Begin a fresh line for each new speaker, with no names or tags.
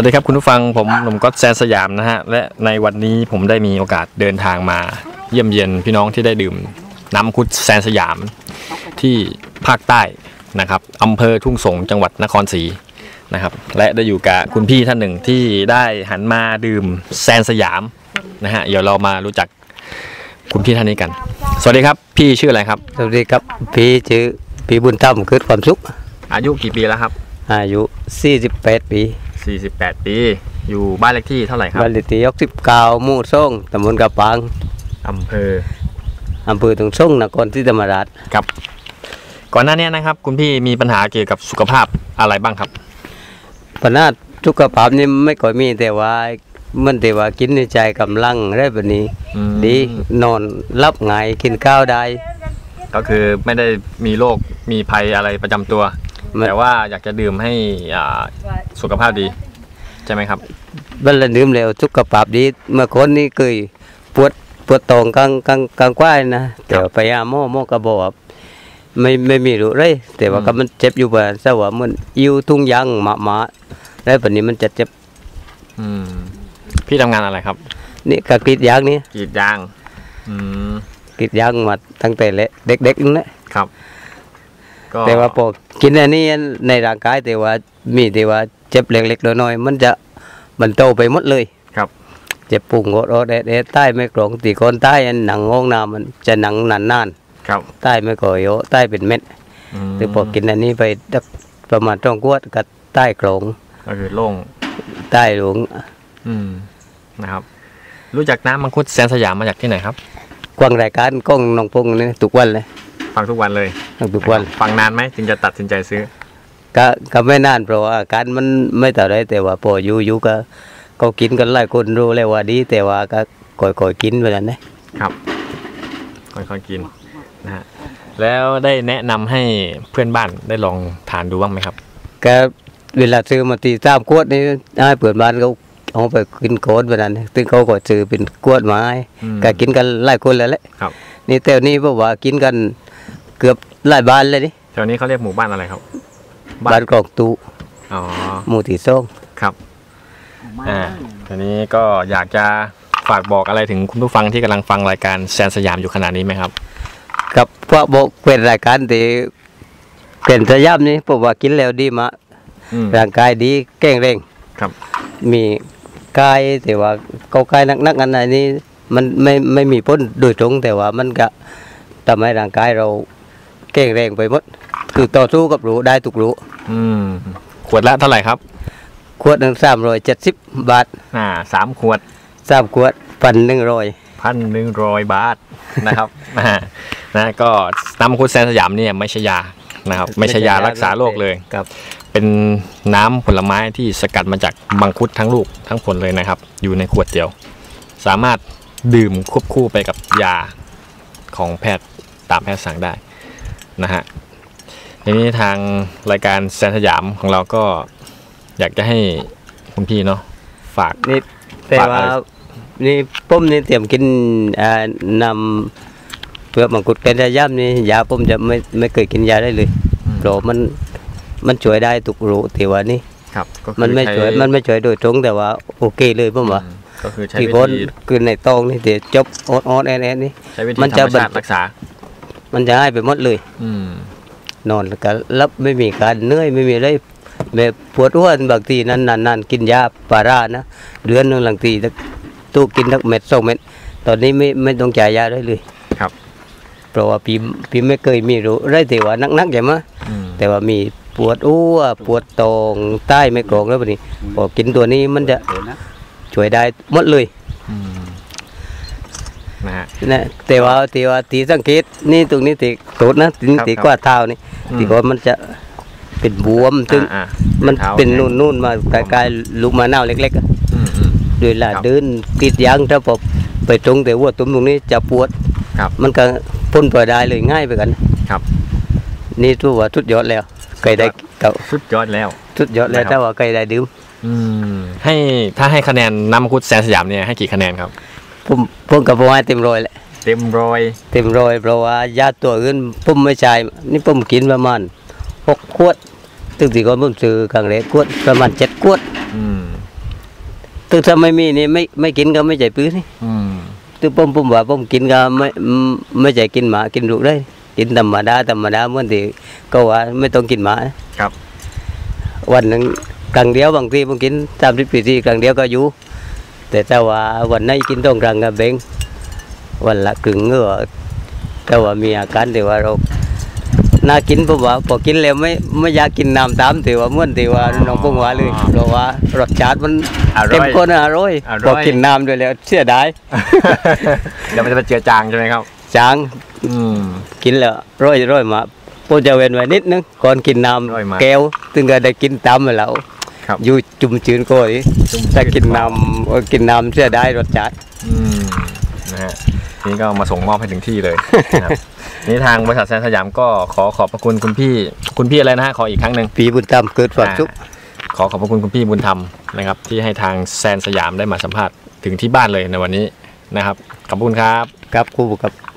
วัสดีครับคุณผู้ฟังผมหนุ่มก๊อตแซนสยามนะฮะ และในวันนี้ผมได้มีโอกาสเดินทางมา เยี่ยมเยียนพี่น้องที่ได้ดื่มน้ำมังคุดแซนสยามที่ภาคใต้นะครับอำเภอทุ่งสงจังหวัดนครศรีนะครับ และได้อยู่กับคุณพี่ท่านหนึ่งที่ได้หันมาดื่มแซนสยามนะฮะเดี๋ยวเรามารู้จักคุณพี่ท่านนี้กัน สวัสดีครับพี่ชื่ออะไรครับ
สวัสดีครับพี่ชื่อพี่บุญธรรมคือความสุข
อายุกี่ปีแล้วครับ
อายุ 48 ปี
48 ปี อยู่บ้านเลขที่เท่าไหร่ครับ
บ้านเลขที่69หมู่ซ่งตำบลกระปาง
อำเภอ
อำเภอตุงซ่งนครศรีธรรมราช
ครับ ก่อนหน้านี้นะครับ คุณพี่มีปัญหาเกี่ยวกับสุขภาพอะไรบ้างครับ
ปัญหาสุขภาพนี่ไม่ค่อยมีแต่ว่ามันแต่ว่ากินในใจกำลังได้แบบนี้
อืม
ดีนอนรับง่ายกินข้าวได้
ก็คือไม่ได้มีโรคมีภัยอะไรประจำตัว
มัน
แต่ว่าอยากจะดื่มให้อ่าสุขภาพดี ใช่ไหมครับ
บันละดื่มแล้วสุขภาพดีเมื่อคนนี้เคยปวดปวดตองกลางกลางกลางควายนะแต่ว่าไปหาหมอหมอก็บอกว่าไม่ไม่มีรู้เลยแต่ว่าก็มันเจ็บอยู่บ้านซะว่ามันอิ่วทุ่งยางหมาหมาแล้วแบบนี้มันจะเจ็บ
อืมพี่ทำงานอะไรครับ
นี่ก็กรีดยางนี่
กรีดยาง อืม
กรีดยางมาตั้งแต่เล็กเด็กๆนั่นแหละ
ครับก็
แต่ว่าพอกินอันนี้ในร่างกายแต่ว่ามีแต่ว่าเจ็บเล็กๆน้อยๆมันจะมันโตไปหมดเลย
ครับ
เจ็บปุ่งโอดๆแดดๆใต้ไม่กรองตีคนใต้อันหนังงองน้ำมันจะหนังนาน
ครับ
ๆใต้ไม่ก่อยโยใต้เป็นเม็ด
ม
แต่พอกินอันนี้ไปสักประมาณต้องกวดกับใต้กรอง
ก็คือโล่ง
ใต้หลวง
อืมนะครับ รู้จักน้ำมังคุดแซนสยามมาจากที่ไหนครับ
กวางรายการกล้องน้องพงนี่ทุกวันเลย
ฟังทุกวันเลย
ทุกวัน
ฟังนานไหมถึงจะตัดสินใจซื้อ
ก็ก็ไม่นานเพราะว่าอาการมันไม่ต่าไรแต่ว่าพออยู่อยู่ก็ ก็กินกันหลายคนรู้เลยว่าดี แต่ว่าก็ค่อยๆกินไปแล้วนะครับ
ค่อยๆกินนะฮะแล้วได้แนะนำให้เพื่อนบ้านได้ลองทานดูบ้างไหมครับ
ก็เวลาซื้อมาตีสามขวดนี่ให้เปิดบ้านเขาเอาไปกินโคตรไปนั้นซึ่งเขาก็ซื้อเป็นขวดไม้
อืม
ก็กินกันหลายคนแล้วแหละ
ครับ
นี่แต่นี้เพราะว่ากินกัน เกือบหลายบ้านเลยนี่
แถวนี้เขาเรียกหมู่บ้านอะไรครับ
บ้านกรอกตู
อ๋อ
หมู่ที่สอง
ครับอ่าทีนี้ก็อยากจะฝากบอกอะไรถึงคุณผู้ฟังที่กำลังฟังรายการแซนสยามอยู่ขณะนี้ไหมครับ
กับพวกบอกเป็นรายการที่เป็นสยามนี่เพราะว่ากินแล้วดีมาก
อืม
ร่างกายดีแข็งแรง
ครับ
มีกายแต่ว่าเกากายนักๆอันไหนนี้มันไม่ไม่มีผลโดยตรงแต่ว่ามันก็ทำให้ร่างกายเรา แข็งแรงไปหมด คือต่อสู้กับรู้ได้ทุกรู้
อืมขวดละเท่าไหร่ครับ
ขวดหนึ่งสามร้อยเจ็ดสิบบาท
อ่าสามขวด
สามขวดพันหนึ่งร้อย
พันหนึ่งร้อยบาทนะครับอ่านะก็น้ำมังคุดแซนสยามเนี่ยไม่ใช่ยานะครับ ไม่ใช่ยารักษาโรคเลย
ครับ
เป็นน้ำผลไม้ที่สกัดมาจากมังคุดทั้งลูกทั้งผลเลยนะครับ อยู่ในขวดเดียว สามารถดื่มควบคู่ไปกับยาของแพทย์ตามแพทย์สั่งได้ นะฮะทีนี้ทางรายการแซนสยามของเราก็อยากจะให้คุณพี่เนาะฝาก
นี่แต่
ฝาก
ว่า
อะไร
นี่ผมนี่เตรียมกินอ่านำเปลือกมังคุดเป็นระยำนี่ยาผมจะไม่ไม่เคยกินยาได้เลยเพราะมันมันช่วยได้ทุกรู้แต่ว่านี่
ครับก็คือ
มันไม่
ใช้
ช่วยมันไม่ช่วยโดยตรงแต่ว่าโอเคเลยผมว่า
อืมก็คือใช้
ที่
วิ
คน
ธี
คือในตองนี่เดี๋ยวจบออดออดแอนแอนนี่
ใช้วิธี
มัน
ธร
จะ
รมชาติ
บรร
รักษา
มันจะให้ไปหมดเลย
อืม
นอนแล้วก็รับไม่มีการเหนื่อยไม่มีอะไรแบบปวดหัวบางทีนั้นนานๆกินยาปารานะเดือนหนึงหลังทีตู้กินทักเม็ดสองเม็ดตอนนี้ไม่ไม่ต้องจ่ายยาได้เลย
ครับ
เพราะว่าพี่พี่ไม่เคยมีรู้ไรแต่ว่านักๆใช่ไหม
อืม
แต่ว่ามีปวดอ้วปวดตรงใต้ไม่กรองแล้วแบบนี้พอกินตัวนี้มันจะช่วยได้หมดเลย
อืม นะฮะ
นะแต่ว่าแต่ว่าที่สังเกตนี่ตรงนี้ติตูดนะที่
ครับ
ที่
ครับ
กว่าเท้านี่
อืม
ที่ว่ามันจะเป็นบวมซึ่ง
อ่า
มัน
ท้า
เป็น
แข็ง
นู่นนู่นๆมาคล้ายๆลูกมะนาวเล็กๆอะ
อืมอืม
โดยละ
ครับ
เดินกรีดยางถ้าพอไปตรงแต่ว่าตุ้มตรงนี้จะปวด
ครับ
มันก็พ้นไปได้เลยง่ายไปกัน
ครับ
นี่ถือว่าทุดยอดแล้วเคยได้เก่า
สุดยอดแล้ว
ทุดยอดแล้ว
นะครับ
ถ้าว่าเคยได้ดื่ม
อืมให้ถ้าให้คะแนนน้ำมังคุดแซนสยามเนี่ยให้กี่คะแนนครับ
ผม ผมกับผมให้เต็มร้อยแหละ
เต็มร้อย
เต็มร้อยเพราะว่ายาตัวอื่นผมไม่ใช่นี่ผมกินประมาณหกขวดตึงที่ก่อนผมซื้อครั้งแรกขวดประมาณเจ็ดขวด
อืม
ตึกถ้าไม่มีนี่ไม่ไม่กินก็ไม่ใจปื้อนี่
อืม
ตึกผมผมว่าผมกินก็ไม่ไม่ใจกินหมากินลูกได้ กินธรรมดาธรรมดาเหมื่อนที่ก็ว่าไม่ต้องกินหมา
ครับ
วันหนึ่งครั้งเดียวบางทีผมกินสามสิบปีที่ครั้งเดียวก็อยู่ แต่ถ้าว่าวันไหนกินต้องครั้งก็เบ่งวันละครึ่งก็แต่ว่ามีอาการที่ว่าเราน่ากินผมว่าพอกินแล้วไม่ไม่อยากกินน้ำตามที่ว่าเหมื่อนที่ว่าน้องพงว่าเลยเพราะว่ารสชาติมัน
อร่อย
เข้มข้นอร่อย
อร่อย
พอกินน้ำด้วยแล้วเสียดาย
เดี๋ยวมันจะไปเจือจางใช่ไหมครับ
จาง
อืม
กินแล้วร้อยร้อยมาผมจะเว้นไว้นิดนึงก่อนกินน้
ร้อยมาำ
แก้วถึงก็ได้กินตามไปแล้ว
ครับ
อยู่จุ่มจืนก็ดิ
จุ่มจืด
ถ้ากินน้ำเออกินน้ำเสียดายรสชาติ
อืมนะฮะทีนี้ก็เอามาส่งมอบให้ถึงที่เลยนะครับ นี่ทางบริษัทแซนสยามก็ขอขอบพระคุณคุณพี่คุณพี่อะไรนะฮะขออีกครั้งหนึ่ง
ปีบุญธรรมเกิดความสุข
ขอขอบพระคุณคุณพี่บุญธรรมนะครับ ที่ให้ทางแซนสยามได้มาสัมภาษณ์ถึงที่บ้านเลยในวันนี้นะครับ ขอบคุณครับ
ครับครูครับ